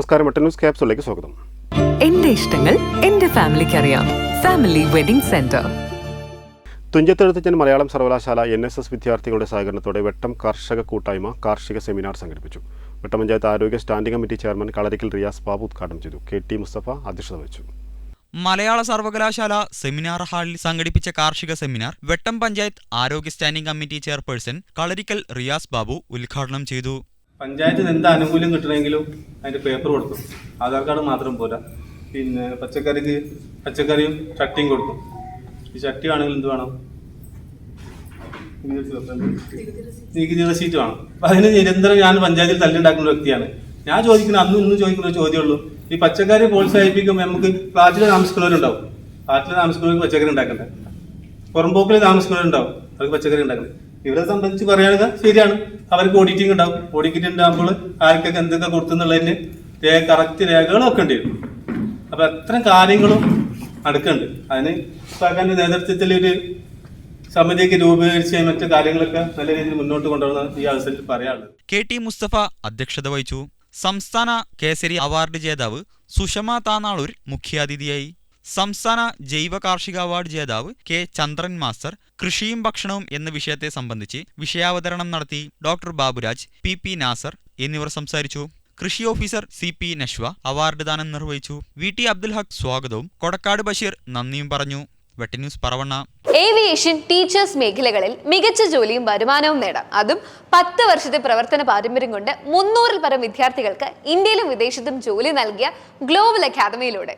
നമസ്കാരം എട്ട് ന്യൂസ് ക്യാപ്സിലേക്ക് സ്വാഗതം. എന്റെ ഇഷ്ടങ്ങൾ എന്റെ ഫാമിലിക്ക് അറിയാം family wedding centre. Thunchathezhuthachan Malayalam സർവകലാശാല എൻ എസ് എസ് വിദ്യാർത്ഥികളുടെ സഹകരണത്തോടെ വെട്ടം കർഷക കൂട്ടായ്മ കാർഷിക സെമിനാർ സംഘടിപ്പിച്ചു. വെട്ടം പഞ്ചായത്ത് ആരോഗ്യ standing committee chairman Kalarikkal Riyas Babu ഉദ്ഘാടനം ചെയ്തു. കെ ടി മുസ്തഫ അധ്യക്ഷത വഹിച്ചു. മലയാള സർവകലാശാല സെമിനാർ ഹാളിൽ സംഘടിപ്പിച്ച കാർഷിക സെമിനാർ വെട്ടം പഞ്ചായത്ത് ആരോഗ്യ standing committee chairperson Kalarikkal Riyas Babu ഉദ്ഘാടനം ചെയ്തു. പഞ്ചായത്തിൽ എന്ത് ആനുകൂല്യം കിട്ടണമെങ്കിലും അതിന്റെ പേപ്പർ കൊടുക്കും ആധാർ കാർഡ് മാത്രം പോരാ. പിന്നെ പച്ചക്കറിക്ക് പച്ചക്കറിയും ചട്ടിയും കൊടുക്കും ഈ ചട്ടി ആണെങ്കിൽ എന്ത് വേണം? നികുതി റസീറ്റ് വേണം. അപ്പൊ അതിന് നിരന്തരം ഞാൻ പഞ്ചായത്തിൽ തല്ലുണ്ടാക്കുന്ന വ്യക്തിയാണ്. ഞാൻ ചോദിക്കുന്ന അന്നും ഇന്നും ചോദിക്കുന്ന ചോദ്യമുള്ളൂ. ഈ പച്ചക്കറി പ്രോത്സാഹിപ്പിക്കുമ്പോൾ നമുക്ക് ഫ്ലാറ്റിൽ താമസിക്കുന്നവരുണ്ടാവും. ഫ്ലാറ്റിൽ താമസിക്കുന്നവർക്ക് പച്ചക്കറി ഉണ്ടാക്കണ്ടേ? പുറമ്പോക്കിൽ താമസിക്കുന്നവരുണ്ടാവും. അവർക്ക് പച്ചക്കറി ഉണ്ടാക്കണ്ടേ ഇവരെ സംബന്ധിച്ച് പറയുന്നത് ശരിയാണ്. അവർക്ക് ഓഡിറ്റിംഗ് ഉണ്ടാവും. ഓഡിറ്റിംഗ് ഉണ്ടാകുമ്പോൾ ആർക്കൊക്കെ എന്തൊക്കെ കൊടുത്തെന്നുള്ളതിന് കറക്റ്റ് രേഖകളൊക്കെ ഉണ്ട്. അപ്പൊ എത്ര കാര്യങ്ങളും നടക്കുന്നുണ്ട് അതിന് സർക്കാരിന്റെ നേതൃത്വത്തിൽ ഒരു സമിതിയൊക്കെ രൂപീകരിച്ച് മറ്റു കാര്യങ്ങളൊക്കെ നല്ല രീതിയിൽ മുന്നോട്ട് കൊണ്ടുപോകുന്ന ഈ അവസരത്തിൽ പറയാനുള്ളത്. കെ ടി മുസ്തഫ അധ്യക്ഷത വഹിച്ചു. സംസ്ഥാന കേസരി അവാർഡ് ജേതാവ് സുഷമ താനാളൂർ മുഖ്യാതിഥിയായി. സംസ്ഥാന ജൈവ കാർഷിക അവാർഡ് ജേതാവ് കെ ചന്ദ്രൻ മാസ്റ്റർ കൃഷിയും ഭക്ഷണവും എന്ന വിഷയത്തെ സംബന്ധിച്ച് വിഷയാവതരണം നടത്തി doctor Baburaj P P Nasar എന്നിവർ സംസാരിച്ചു. കൃഷി officer C P Nashwa award ദാനം നിർവഹിച്ചു. വി ടി അബ്ദുൽ ഹക് സ്വാഗതവും കൊടക്കാട് ബഷീർ നന്ദിയും പറഞ്ഞു. വെട്ടന്യൂസ് പറവണ്ണ. ഏവിയേഷൻ ടീച്ചേഴ്സ് മേഖലകളിൽ മികച്ച ജോലിയും വരുമാനവും നേടാം. അതും പത്ത് വർഷത്തെ പ്രവർത്തന പാരമ്പര്യം കൊണ്ട് മുന്നൂറിൽ പരം വിദ്യാർത്ഥികൾക്ക് ഇന്ത്യയിലും വിദേശത്തും ജോലി നൽകിയ ഗ്ലോബൽ അക്കാദമിയിലൂടെ.